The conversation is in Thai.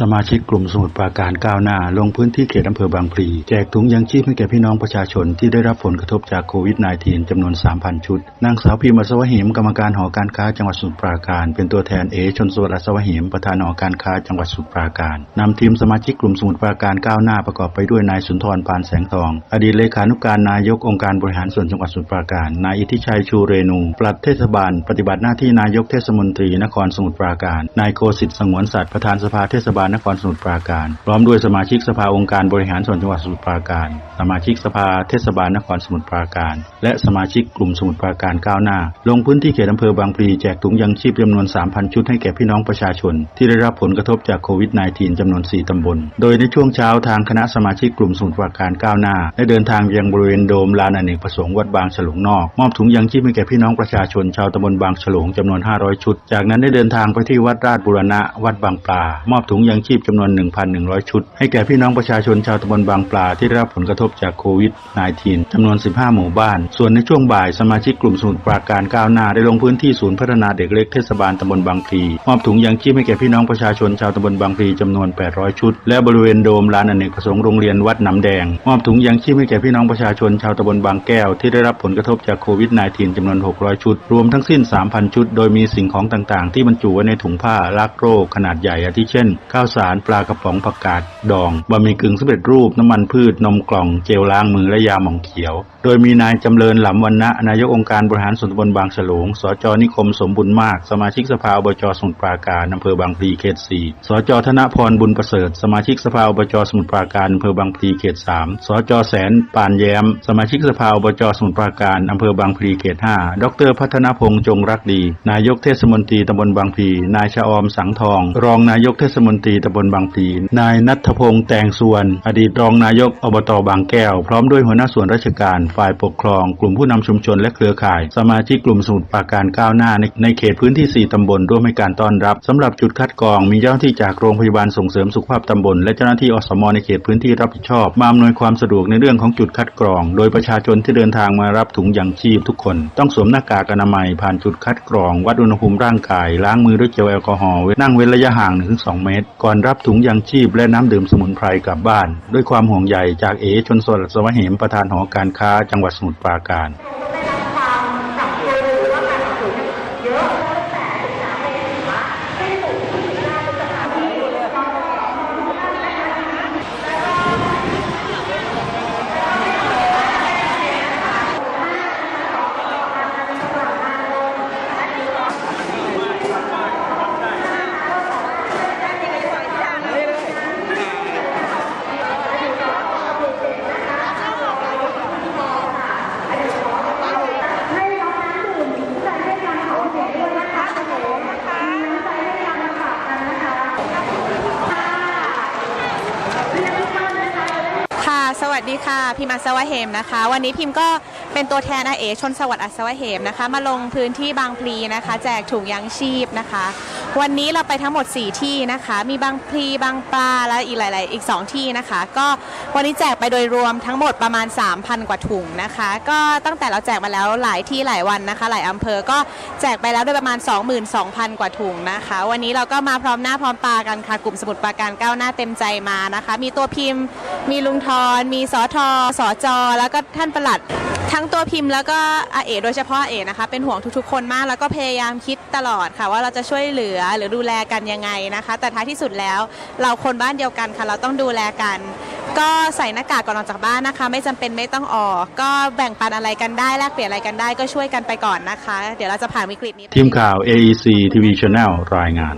สมาชิกกลุ่มสมุทรปราการก้าวหน้า ลงพื้นที่เขตอำเภอบางพลีแจกถุงยังชีพให้แก่พี่น้องประชาชนที่ได้รับผลกระทบจากโควิด -19 จำนวน 3,000 ชุด นางสาวพิมพ์อัศวหิมกรรมการหอการค้าจังหวัดสมุทรปราการ เป็นตัวแทนเอชนสวัสดิ์อัศวหิมประธานหอการค้าจังหวัดสมุทรปราการนำทีมสมาชิกกลุ่มสมุทรปราการก้าวหน้าประกอบไปด้วยนายสุนทรปานแสงทอง อดีตเลขานุการนายกองค์การบริหารส่วนจังหวัดสมุทรปราการนายอิทธิชัยชูเรนูปลัดเทศบาล ปฏิบัติหน้าที่นายกเทศมนตรีนครสมุทรปราการนายโคสิทธิ์สงวนสัตว์ประธานสภาเทศบาลนครสมุทรปราการ พร้อมด้วยสมาชิกสภาองค์การบริหารส่วนจังหวัดสมุทรปราการ สมาชิกสภาเทศบาลนครสมุทรปราการ และสมาชิกกลุ่มสมุทรปราการก้าวหน้า ลงพื้นที่เขตอำเภอบางพลีแจกถุงยังชีพจำนวน 3,000 ชุดให้แก่พี่น้องประชาชน ที่ได้รับผลกระทบจากโควิด -19 จำนวน 4 ตำบล โดยในช่วงเช้าทางคณะสมาชิกกลุ่มสมุทรปราการก้าวหน้าได้เดินทางยังบริเวณโดมลานอเนกประสงค์วัดบางฉลงนอกมอบถุงยังชีพให้แก่พี่น้องประชาชน ชาวตำบลบางฉลงจำนวน 500 ชุด จากนั้นได้เดินทางไปที่วัดราชบุรณะ วัดบางปลามอบถุงยังยังชีพจำนวน 1,100 ชุด ให้แก่พี่น้องประชาชนชาวตำบลบางปลาที่ได้รับผลกระทบจากโควิด -19 จำนวน 15 หมู่บ้าน ส่วนในช่วงบ่ายสมาชิกกลุ่มสมุทรปราการก้าวหน้าได้ลงพื้นที่ศูนย์พัฒนาเด็กเล็กเทศบาลตำบลบางพลีมอบถุงยังชีพให้แก่พี่น้องประชาชนชาวตำบลบางพลีจำนวน 800 ชุด และบริเวณโดมลานอเนกประสงค์โรงเรียนวัดหนำแดง มอบถุงยังชีพให้แก่พี่น้องประชาชนชาวตำบลบางแก้วที่ได้รับผลกระทบจากโควิด -19 จำนวน 600 ชุด รวมทั้งสิ้น 3,000 ชุด โดยมีสิ่งของต่างๆ ที่บรรจุไว้ในถุงผ้าลักโรคขนาดใหญ่อาทิเช่นข้าวสารปลากระป๋องผักกาดดองบะหมี่กึ่งสำเร็จรูปน้ำมันพืชนมกล่องเจลล้างมือและยาหม่องเขียว โดยมีนายจำเริญหลำวันนะนายกองค์การบริหารส่วนตำบลบางฉลงสจนิคมสมบุญมาก สมาชิกสภาอบจสมุทรปราการอำเภอบางพลีเขต4สจธนพรบุญประเสริฐ สมาชิกสภาอบจสมุทรปราการอำเภอบางพลีเขต3สจแสนปานแย้ม สมาชิกสภาอบจสมุทรปราการอำเภอบางพลีเขต5ดร พัฒนพงษ์จงรักดี นายกเทศมนตรีตำบลบางพลีนายชะออมสังทอง รองนายกเทศมนตรีีตำบลบางพลีนายนัทพงษ์แตงส่วน อดีตรองนายกอบตบางแก้ว พร้อมด้วยหัวหน้าส่วนราชการ ฝ่ายปกครอง กลุ่มผู้นำชุมชนและเครือข่าย สมาชิกกลุ่มสมุทรปราการก้าวหน้าในในเขตพื้นที่ 4ตำบลร่วมให้การต้อนรับสำหรับจุดคัดกรอง มีเจ้าหน้าที่จากโรงพยาบาลส่งเสริมสุขภาพตำบล และเจ้าหน้าที่อสมในเขตพื้นที่รับผิดชอบมาอำนวยความสะดวกในเรื่องของจุดคัดกรอง โดยประชาชนที่เดินทางมารับถุงยางชีพทุกคน ต้องสวมหน้ากากอนามัยผ่านจุดคัดกรอง วัดอุณหภูมิร่างกายล้างมือด้วยเจลแอลกอฮอล์นั่งเว้นระยะห่าง 1-2 เมตรก่อนรับถุงยางชีพและน้ำดื่มสมุนไพรกลับบ้าน ด้วยความห่วงใยจากเอชนสวัสดิ์สวะเหมประธานหอการค้าจังหวัดสมุทรปราการ ให้น้องน้ำดื่มมีใจให้กันของเด็กด้วยนะคะโอ้โหนะคะมีน้ำใจให้กันมาฝากกันนะคะค่ะเรียนทุกท่านนะคะจะได้ ค่ะ ส วัสดีค่ะ พิมอัศวะเหมนะคะ วันนี้พิมก็เป็นตัวแทนอาเอชนสวัสดิ์อัศวะเหมนะคะ มาลงพื้นที่บางพลีนะคะ แจกถุงยางชีพนะคะ วันนี้เราไปทั้งหมด 4 ที่นะคะ มีบางพลีบางปลาและอีกหลาย ๆ อีก 2 ที่นะคะ ก็วันนี้แจกไปโดยรวมทั้งหมดประมาณ 3,000 กว่าถุงนะคะ ก็ตั้งแต่เราแจกมาแล้วหลายที่หลายวันนะคะ หลายอำเภอก็แจกไปแล้วโดยประมาณ 22,000 กว่าถุงนะคะ วันนี้เราก็มาพร้อมหน้าพร้อมตากันค่ะกลุ่มสมุดปราการก้าวหน้าเต็มใจมานะคะ มีตัวพิมพ์ มีลุงทอนมีสอทอสอจอแล้วก็ท่านประหลัด ทั้งตัวพิมพ์แล้วก็อาเอโดยเฉพาะอาเอนะคะเป็นห่วงทุกๆ คนมากแล้วก็พยายามคิดตลอดค่ะ ว่าเราจะช่วยเหลือหรือดูแลกันยังไงนะคะ แต่ท้ายที่สุดแล้ว เราคนบ้านเดียวกันค่ะ เราต้องดูแลกัน ก็ใส่หน้ากากก่อนออกจากบ้านนะคะ ไม่จำเป็นไม่ต้องออก ก็แบ่งปันอะไรกันได้แลกเปลี่ยนอะไรกันได้ก็ช่วยกันไปก่อนนะคะ เดี๋ยวเราจะผ่านวิกฤตนี้ไปทีมข่าว AEC TV Channel รายงาน